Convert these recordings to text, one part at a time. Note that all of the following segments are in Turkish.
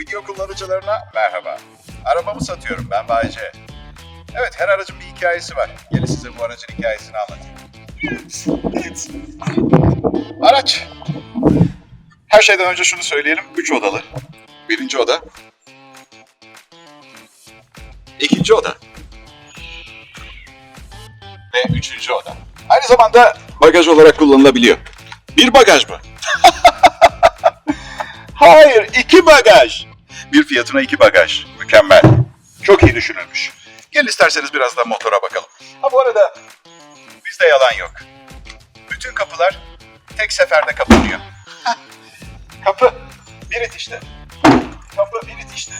Video kullanıcılarına merhaba. Arabamı satıyorum ben Bayce. Evet her aracın bir hikayesi var. Gelin size bu aracın hikayesini anlatayım. Araç. Her şeyden önce şunu söyleyelim. Üç odalı. Birinci oda. İkinci oda. Ve üçüncü oda. Aynı zamanda bagaj olarak kullanılabiliyor. Bir bagaj mı? Hayır, iki bagaj. Bir fiyatına iki bagaj. Mükemmel. Çok iyi düşünülmüş. Gelin isterseniz biraz da motora bakalım. Ha bu arada bizde yalan yok. Bütün kapılar tek seferde kapanıyor. Kapı bir itişte. Kapı bir itişte.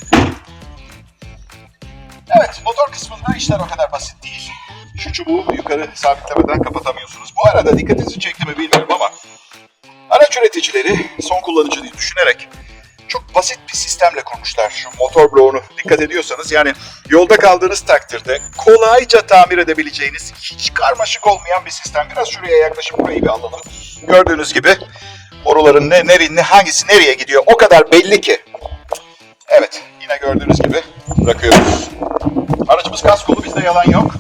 Evet, motor kısmında işler o kadar basit değil. Şu çubuğu yukarı sabitlemeden kapatamıyorsunuz. Bu arada dikkatinizi çekti mi bilmiyorum araç üreticileri son kullanıcıyı düşünerek çok basit bir sistemle kurmuşlar şu motor bloğunu. Dikkat ediyorsanız yani yolda kaldığınız takdirde kolayca tamir edebileceğiniz hiç karmaşık olmayan bir sistem. Biraz şuraya yaklaşıp burayı bir alalım. Gördüğünüz gibi boruların ne, nere, ne, hangisi nereye gidiyor o kadar belli ki. Evet yine gördüğünüz gibi bırakıyoruz. Aracımız kaskolu bizde yalan yok.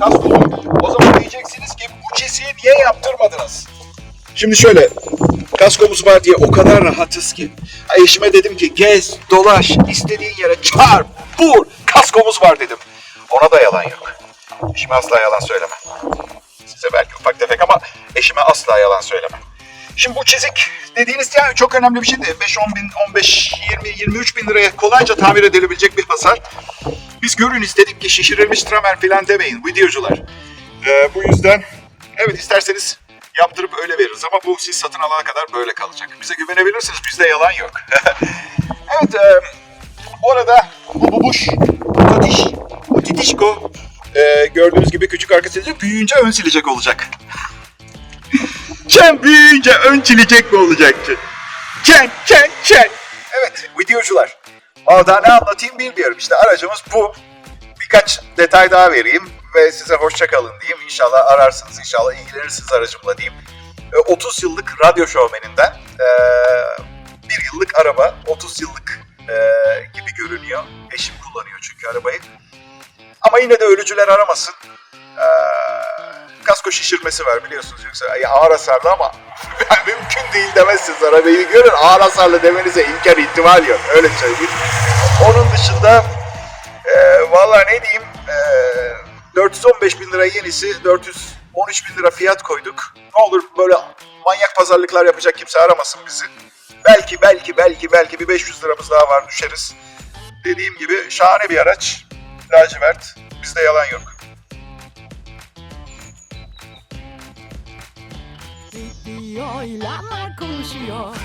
Kaskolu. O zaman diyeceksiniz ki bu çiziyi niye yaptırmadınız? Şimdi şöyle kaskomuz var diye o kadar rahatız ki. Eşime dedim ki gez, dolaş, istediğin yere çarp, vur, kaskomuz var dedim. Ona da yalan yok. Eşime asla yalan söylemem. Size belki ufak tefek ama eşime asla yalan söylemem. Şimdi bu çizik dediğiniz yani çok önemli bir şey değil. 5-10 bin, 15, 20, 23 bin liraya kolayca tamir edilebilecek bir hasar. Biz görün istedik ki şişirilmiş tramer filan demeyin videocular. Ee, bu yüzden evet isterseniz yaptırıp öyle veririz ama bu siz satın alana kadar böyle kalacak. Bize güvenebilirsiniz bizde yalan yok. evet e, bu arada bu bubuş, bu diş, bu titişko e, gördüğünüz gibi küçük arka silecek büyüyünce ön silecek olacak. Çen büyüyünce ön silecek mi olacak? Çen, çen, çen. Evet videocular. Valla daha ne anlatayım bilmiyorum. İşte aracımız bu. Birkaç detay daha vereyim ve size hoşça kalın diyeyim. İnşallah ararsınız, inşallah ilgilenirsiniz aracımla diyeyim. E, 30 yıllık radyo şovmeninden e, bir yıllık araba, 30 yıllık e, gibi görünüyor. Eşim kullanıyor çünkü arabayı. Ama yine de ölücüler aramasın. E, kasko şişirmesi var biliyorsunuz yoksa ya ağır hasarlı ama yani mümkün değil demezsiniz arabayı görün ağır hasarlı demenize imkan ihtimal yok öyle söyleyeyim. Onun dışında e, valla ne diyeyim e, 415 bin lira yenisi 413 bin lira fiyat koyduk. Ne olur böyle manyak pazarlıklar yapacak kimse aramasın bizi. Belki belki belki belki bir 500 liramız daha var düşeriz. Dediğim gibi şahane bir araç. Lacivert. Bizde yalan yok. Videoyla konuşuyor